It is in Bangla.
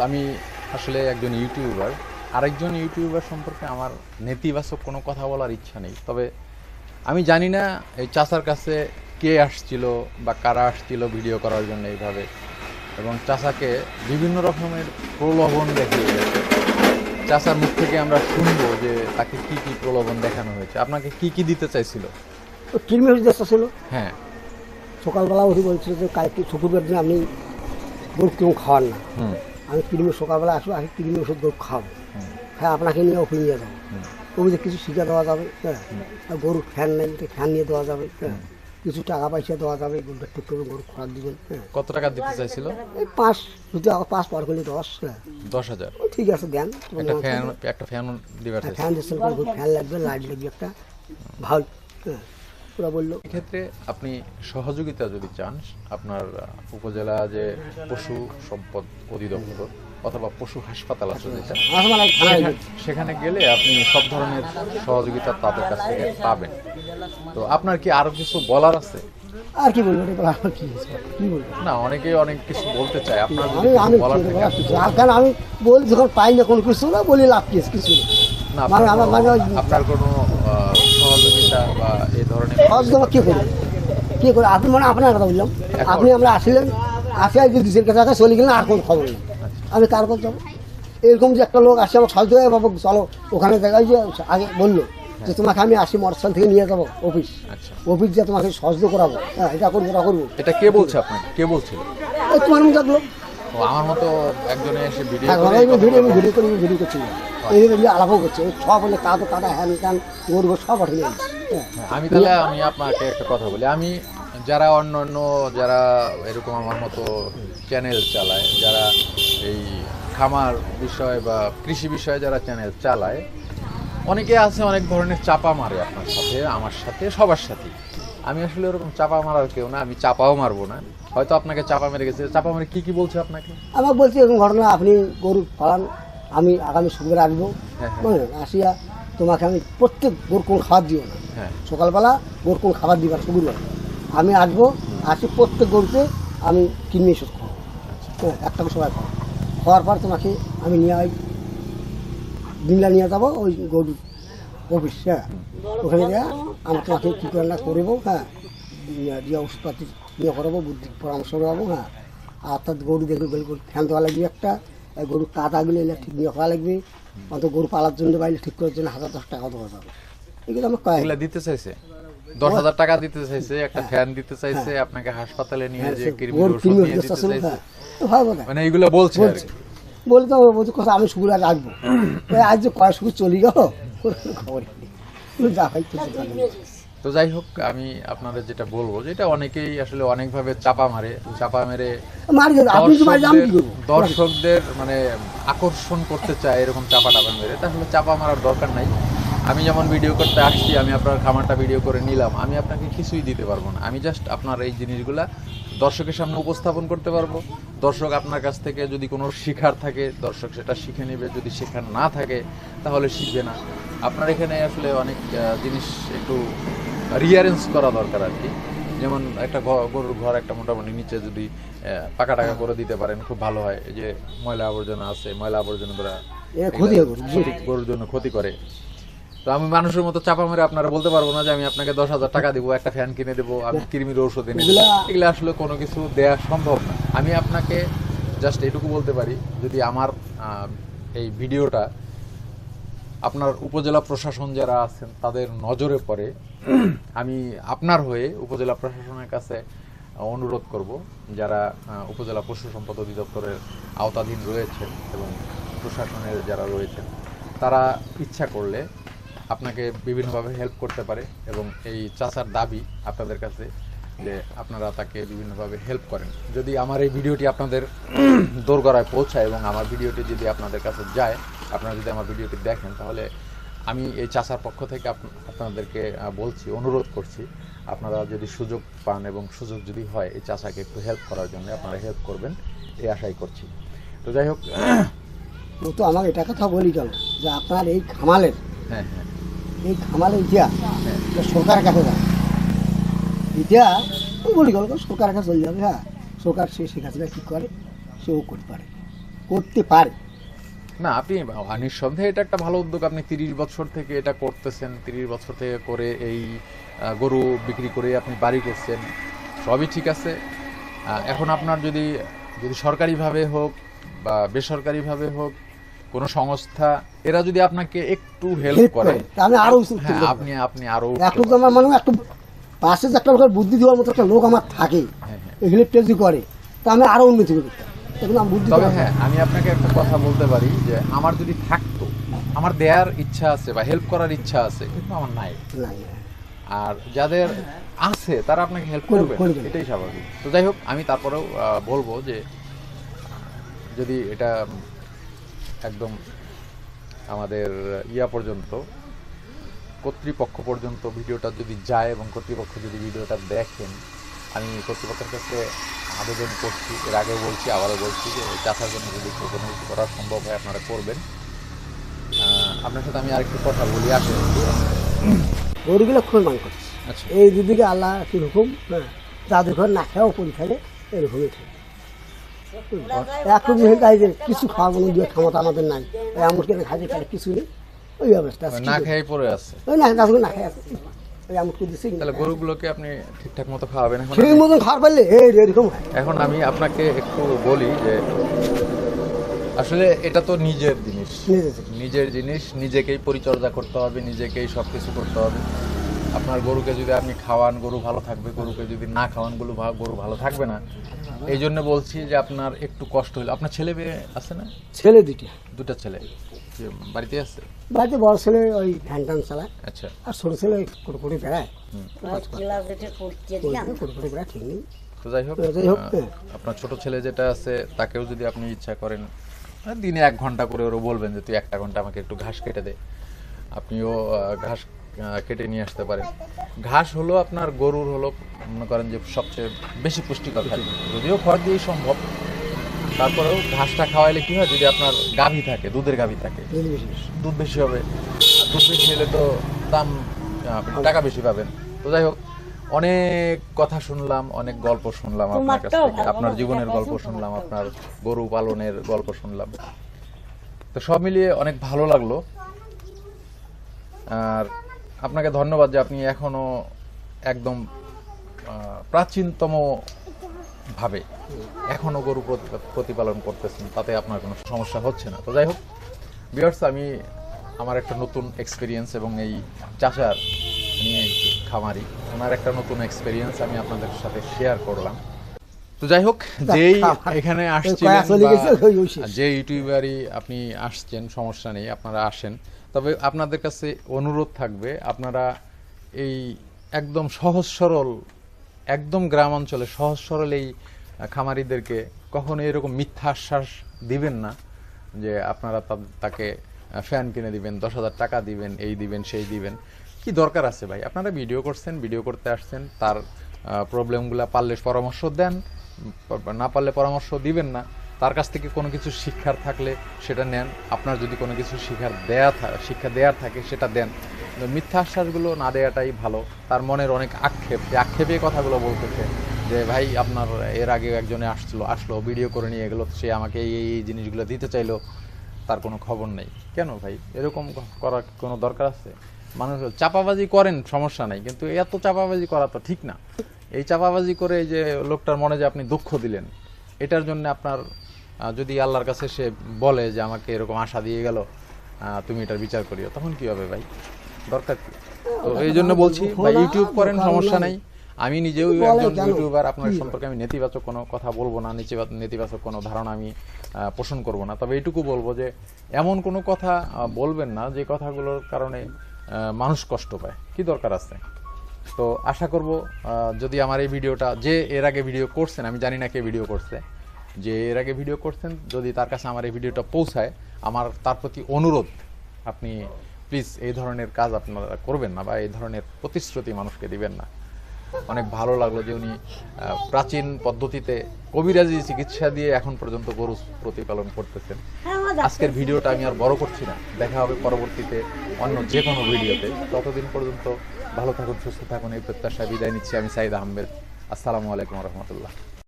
আমি আসলে একজন ইউটিউবার। আরেকজন ইউটিউবার সম্পর্কে আমার নেতিবাচক কোনো কথা বলার ইচ্ছা নেই। তবে আমি জানি না এই চাচার কাছে কে আসছিল বা কারা আসছিল ভিডিও করার জন্য এইভাবে। এবং চাচাকে বিভিন্ন রকমের প্রলোভন দেখিয়ে চাচার মুখ থেকে আমরা শুনব যে তাকে কি কি প্রলোভন দেখানো হয়েছে। আপনাকে কি কি দিতে চাইছিল? দেশটা ছিল হ্যাঁ। সকালবেলা উঠে বলছিল যে কালকে শুক্রবার দিন আপনি গরু কেউ খাওয়ান না। হুম। আমি কৃমি সকালবেলা আসব আমি কৃমি ওষুধ গরু খাব। হ্যাঁ আপনাকে নিয়ে ওপরে নিয়ে যাব। হুম। ওগুলো কিছু শিখা দেওয়া যাবে হ্যাঁ। আর গরুর ফ্যান নেই ফ্যান নিয়ে দেওয়া যাবে হ্যাঁ। কিছু টাকা পয়সা দেওয়া যাবে গরুটা ঠিক করে গরু খোরাক দিবেন হ্যাঁ। কত টাকা দিতে চাইছিল? এই পাঁচ যদি আবার পাঁচ পার করলে দশ হ্যাঁ। দশ হাজার। ও ঠিক আছে দেন। একটা ফ্যান একটা ফ্যান দিবার ফ্যান দিচ্ছেন ফ্যান লাগবে লাইট লাগবে একটা ভালো হ্যাঁ। ওরা বলল। এক্ষেত্রে আপনি সহযোগিতা যদি চান আপনার উপজেলা যে পশু সম্পদ অধিদপ্তর অথবা পশু হাসপাতাল আছে যেটা সেখানে- গেলে। আপনি সব ধরনের সহযোগিতা তাদের কাছ থেকে পাবেন। তো আপনার কি আরও কিছু বলার আছে? আর কি বলব কি কি বলব? না অনেকে অনেক কিছু বলতে চায়। আপনার যদি বলার থাকে। আমি বলি যখন পাই না কোনো কিছু না বলি লাভ কি কিছু না মানে আপনার কোনো- সহযোগিতা বা সহজ কে কে করে আপনি মানে আপনার কথা বললাম। আপনি আমরা আসলেন আসে আর যদি কাছে চলে গেলেন আর কোনো খবর নেই। আমি কার কাছে যাব? এরকম যে একটা লোক আসে আমার সহযোগ বাবু চলো ওখানে দেখাই যে আগে বলল যে তোমাকে আমি আসি মোটরসাইকেল থেকে নিয়ে যাব অফিস। আচ্ছা। অফিস যে তোমাকে সহযোগ করাবো। হ্যাঁ এটা করব ওটা করব। এটা কে বলছে আপনাকে? কে বলছিল? এই তোমার মতো লোক। আমার মতো একজনে এসে ভিডিও হ্যাঁ করে আমি ভিডিও আমি ভিডিও করি ভিডিও করছি। এই আলাপও করছে। সব বলে তা তো কাটা হ্যান ত্যান গরু সব পাঠিয়ে আমি তাহলে আমি আপনাকে একটা কথা বলি। আমি যারা অন্য অন্য যারা এরকম আমার মতো চ্যানেল চালায় যারা এই খামার বিষয় বা কৃষি বিষয়ে যারা চ্যানেল চালায় অনেকে আছে অনেক ধরনের চাপা মারে আপনার সাথে আমার সাথে সবার সাথে। আমি আসলে ওরকম চাপা মারার কেউ না আমি চাপাও মারবো না। হয়তো আপনাকে চাপা মেরে গেছে। চাপা মেরে কি কি বলছে আপনাকে? আমার বলছি এরকম ঘটনা আপনি গরু ফলান আমি আগামী শুক্রবার আসব। হ্যাঁ, হ্যাঁ। আসিয়া তোমাকে আমি প্রত্যেক গরু কোন খাবার দিও না। হ্যাঁ। সকালবেলা গরু কোন খাবার দিবার শুক্রবার আমি আসব আসি প্রত্যেক গরুতে আমি কিনে ওষুধ খাব। হ্যাঁ একটা সবাই খাব খাওয়ার পর তোমাকে আমি নিয়ে ওই দিনলা নিয়ে যাব ওই গরু অফিস হ্যাঁ। ওখানে গিয়ে আমি তোমাকে কী করে না করব হ্যাঁ। দিয়ে ওষুধপাতি নিয়ে করাবো বুদ্ধি পরামর্শ করাবো হ্যাঁ। আর তার গরু দেখবে ফ্যান দেওয়া লাগবে একটা আর গরু কাদাগুলো এলে ঠিক নিয়ে করা লাগবে। অত গরু পালার জন্য বাইরে ঠিক করার জন্য হাজার দশ টাকা দেওয়া যাবে। এগুলো আমার কয়েক দিতে চাইছে? দশ হাজার টাকা দিতে চাইছে একটা ফ্যান দিতে চাইছে আপনাকে হাসপাতালে নিয়ে যে কৃমির ওষুধ দিতে চাইছে। হ্যাঁ হয় বোধ মানে এগুলো বলছে। বলে তো বলছে কথা আমি সুগুলা রাখব। আজ যে কয় সুগুর চলে গেল খবর যা হয়। তো যাই হোক আমি আপনাদের যেটা বলব যেটা অনেকেই আসলে অনেকভাবে চাপা মারে চাপা মেরে দর্শকদের- মানে আকর্ষণ করতে চায় এরকম চাপা টাপা মেরে। তাহলে চাপা মারার দরকার নাই। আমি যেমন ভিডিও করতে আসছি আমি আপনার খামারটা ভিডিও করে নিলাম। আমি আপনাকে কিছুই দিতে পারব না। আমি জাস্ট আপনার এই জিনিসগুলা দর্শকের সামনে উপস্থাপন করতে পারব। দর্শক আপনার কাছ থেকে যদি কোনো শিখার থাকে দর্শক সেটা শিখে নেবে। যদি শেখার না থাকে তাহলে শিখবে না। আপনার এখানে আসলে অনেক জিনিস একটু রিয়ারেঞ্জ করা দরকার আর কি। যেমন একটা গরুর ঘর একটা মোটামুটি নিচে যদি পাকা টাকা করে দিতে পারেন খুব ভালো হয়। এই যে ময়লা আবর্জনা আছে ময়লা আবর্জনা দ্বারা ক্ষতি গরুর, জন্য ক্ষতি করে। তো আমি মানুষের মতো চাপা মেরে আপনারা বলতে পারব না যে আমি আপনাকে দশ হাজার টাকা দিব একটা ফ্যান কিনে দেবো আমি কৃমির ঔষধ এনে দেবো। এগুলো আসলে কোনো কিছু দেয়া সম্ভব না। আমি আপনাকে জাস্ট এটুকু বলতে পারি যদি আমার এই ভিডিওটা আপনার উপজেলা প্রশাসন যারা আছেন, তাদের নজরে পড়ে আমি আপনার হয়ে উপজেলা প্রশাসনের কাছে অনুরোধ করব যারা উপজেলা পশু সম্পদ অধিদপ্তরের আওতাধীন রয়েছেন এবং প্রশাসনের যারা রয়েছেন, তারা ইচ্ছা করলে আপনাকে বিভিন্নভাবে হেল্প করতে পারে এবং এই চাচার দাবি আপনাদের কাছে যে আপনারা তাকে বিভিন্নভাবে হেল্প করেন। যদি আমার এই ভিডিওটি আপনাদের দোরগড়ায় পৌঁছায় এবং আমার ভিডিওটি যদি আপনাদের কাছে যায় আপনারা যদি আমার ভিডিওটি দেখেন তাহলে আমি এই চাষার পক্ষ থেকে আপ- আপনাদেরকে বলছি অনুরোধ করছি আপনারা যদি সুযোগ পান এবং সুযোগ যদি হয় এই চাষাকে একটু হেল্প করার জন্য আপনারা হেল্প করবেন এই আশাই করছি। তো যাই হোক তো আমাকে এটা কথা বলি গেল যে আপনার এই খামালের হ্যাঁ হ্যাঁ। এই খামালের ইতিহাস সরকারের কাছে যায়। সরকারের কাছে চলে যাবে হ্যাঁ। সরকার সে শেখ হাসিনা কী করে? সেও করতে পারে। করতে পারে। না আপনি নিঃসন্দেহে এটা একটা ভালো উদ্যোগ। আপনি তিরিশ বছর থেকে এটা করতেছেন তিরিশ বছর থেকে করে এই গরু বিক্রি করে আপনি বাড়ি করছেন সবই ঠিক আছে। এখন আপনার যদি যদি সরকারিভাবে হোক বা বেসরকারিভাবে হোক কোনো সংস্থা এরা যদি আপনাকে একটু হেল্প করে তাহলে আরও হ্যাঁ আপনি আপনি আরও একটু মানে একটু পাশে যে একটা লোকের বুদ্ধি দেওয়ার মতো একটা লোক আমার থাকে হ্যাঁ, হ্যাঁ। এগুলো টেজি করে তা আমি আরও উন্নতি করি এখন আমি বুদ্ধি তবে হ্যাঁ আমি আপনাকে একটা কথা বলতে পারি যে আমার যদি থাকতো আমার দেয়ার ইচ্ছা আছে বা হেল্প করার ইচ্ছা আছে কিন্তু আমার নাই। আর যাদের আছে তারা আপনাকে হেল্প করবে। এটাই স্বাভাবিক তো যাই হোক আমি তারপরেও বলব যে যদি এটা একদম আমাদের ইয়া পর্যন্ত কর্তৃপক্ষ পর্যন্ত ভিডিওটা যদি যায় এবং কর্তৃপক্ষ যদি ভিডিওটা দেখেন আমি কর্তৃপক্ষের কাছে আবেদন করছি এর আগেও বলছি আবারও বলছি যে চাষার জন্য যদি কোনো কিছু করা সম্ভব হয় আপনারা করবেন। আপনার সাথে আমি আরেকটু কথা বলি আসেন। গরুগুলো খুব মান করছে আচ্ছা। এই দিদিকে আল্লাহ কি হুকুম? হ্যাঁ যাদের না খেয়েও পরি থাকে এরকমই থাকে এখন যেহেতু কিছু খাওয়াবো না দিয়ে ক্ষমতা আমাদের নাই এমন কেন খাইতে কিছু নেই। ওই অবস্থা আছে। না খেয়ে পড়ে আছে। না না খেয়ে আছে। ওই এমন করে দিচ্ছে তাহলে গরুগুলোকে আপনি ঠিকঠাক মতো খাওয়াবেন এখন? সেই মতন খাওয়ার পারলে এরকম। এখন আমি আপনাকে একটু বলি যে আসলে এটা তো নিজের জিনিস। নিজের জিনিস। নিজেকেই পরিচর্যা করতে হবে নিজেকেই সব কিছু করতে হবে। আপনার গরুকে যদি আপনি খাওয়ান গরু ভালো থাকবে গরুকে যদি না খাওয়ান গরু গরু ভালো থাকবে না। এই জন্য বলছি যে আপনার একটু কষ্ট হলো আপনার ছেলে মেয়ে আছে না? ছেলে দুইটা। দুটা ছেলে। বাড়িতে আছে বাড়িতে বড় ছেলে ওই ফ্যান টান চালায়। আচ্ছা। আর ছোট ছেলে ওই করে বেড়ায়। ঠিক নেই। তো যাই হোক যাই হোক। আপনার ছোট ছেলে যেটা আছে তাকেও যদি আপনি ইচ্ছা করেন দিনে এক ঘণ্টা করে ওরা বলবেন যে তুই একটা ঘণ্টা আমাকে একটু ঘাস কেটে দে। আপনিও ঘাস কেটে নিয়ে আসতে পারেন। ঘাস হলো আপনার গরুর হলো মনে করেন যে সবচেয়ে বেশি পুষ্টিকর খাদ্য। যদিও খড় দিয়েই সম্ভব তারপরেও ঘাসটা খাওয়াইলে কি হয়? যদি আপনার গাভী থাকে দুধের গাভী থাকে দুধ বেশি হবে দুধ বেশি হলে তো দাম টাকা বেশি পাবেন। তো যাই হোক অনেক কথা শুনলাম অনেক গল্প শুনলাম আপনার কাছ থেকে। আপনার জীবনের গল্প শুনলাম আপনার গরু পালনের গল্প শুনলাম। তো সব মিলিয়ে অনেক ভালো লাগল। আর আপনাকে ধন্যবাদ যে আপনি এখনও একদম প্রাচীনতম ভাবে। এখনও গরু প্রতিপালন করতেছেন তাতে আপনার কোনো সমস্যা হচ্ছে না। তো যাই হোক বিয়ার্স আমি আমার একটা নতুন এক্সপিরিয়েন্স এবং এই চাচার নিয়ে খামারি ওনার একটা নতুন এক্সপিরিয়েন্স আমি আপনাদের সাথে শেয়ার করলাম। তো যাই হোক যেই এখানে আসছিলেন যে ইউটিউবারই আপনি আসছেন সমস্যা নেই আপনারা আসেন। তবে আপনাদের কাছে অনুরোধ থাকবে আপনারা এই একদম সহজ সরল একদম গ্রাম অঞ্চলে সহজ সরল এই খামারিদেরকে কখনো এরকম মিথ্যা আশ্বাস দিবেন না যে আপনারা তাকে ফ্যান কিনে দিবেন, দশ হাজার টাকা দিবেন, এই দিবেন, সেই দিবেন। কি দরকার আছে ভাই? আপনারা ভিডিও করছেন, ভিডিও করতে আসছেন, তার প্রবলেমগুলো পারলে পরামর্শ দেন না পারলে পরামর্শ দিবেন না। তার কাছ থেকে কোনো কিছু শিক্ষার থাকলে সেটা নেন। আপনার যদি কোনো কিছু শিক্ষার দেয়া শিক্ষা দেওয়ার থাকে, সেটা দেন। মিথ্যা আশ্বাসগুলো না দেওয়াটাই ভালো। তার মনের অনেক আক্ষেপ। যে আক্ষেপে কথাগুলো বলতেছে যে, ভাই, আপনার এর আগে একজনে আসছিল আসলো ভিডিও করে নিয়ে গেলো, সে আমাকে এই এই জিনিসগুলো দিতে চাইলো, তার কোনো খবর নেই। কেন ভাই? এরকম করার কোনো দরকার আছে? মানুষ চাপাবাজি করেন, সমস্যা নাই। কিন্তু এত চাপাবাজি করা তো ঠিক না। এই চাপাবাজি করে যে লোকটার মনে যে আপনি দুঃখ দিলেন, এটার জন্য আপনার যদি আল্লাহর কাছে সে বলে যে, আমাকে এরকম আশা দিয়ে গেল তুমি এটার বিচার করিও, তখন কি হবে ভাই? দরকার কি? তো এই জন্য বলছি ভাই ইউটিউব করেন সমস্যা নাই। আমি নিজেও একজন ইউটিউবার আপনার সম্পর্কে আমি নেতিবাচক কোনো কথা বলব না নেতিবাচক নেতিবাচক কোনো ধারণা আমি আহ, পোষণ করব না। তবে এইটুকু বলব যে এমন কোনো কথা বলবেন না যে কথাগুলোর কারণে মানুষ কষ্ট পায়। কি দরকার আছে? তো আশা করব আহ, যদি আমার এই ভিডিওটা যে এর আগে ভিডিও করছেন আমি জানি না কে ভিডিও করছে যে এর আগে ভিডিও করছেন যদি তার কাছে আমার এই ভিডিওটা পৌঁছায় আমার তার প্রতি অনুরোধ আপনি প্লিজ এই ধরনের কাজ আপনারা করবেন না বা এই ধরনের প্রতিশ্রুতি মানুষকে দিবেন না। অনেক ভালো লাগল যে উনি প্রাচীন পদ্ধতিতে কবিরাজি চিকিৎসা দিয়ে এখন পর্যন্ত গরু প্রতিপালন করতেছেন। আজকের ভিডিওটা আমি আর বড় করছি না। দেখা হবে পরবর্তীতে অন্য যে কোনো ভিডিওতে। ততদিন পর্যন্ত ভালো থাকুন সুস্থ থাকুন এই প্রত্যাশায় বিদায় নিচ্ছি আমি সাইদ আহমেদ। আসসালামু আলাইকুম রহমতুল্লাহ।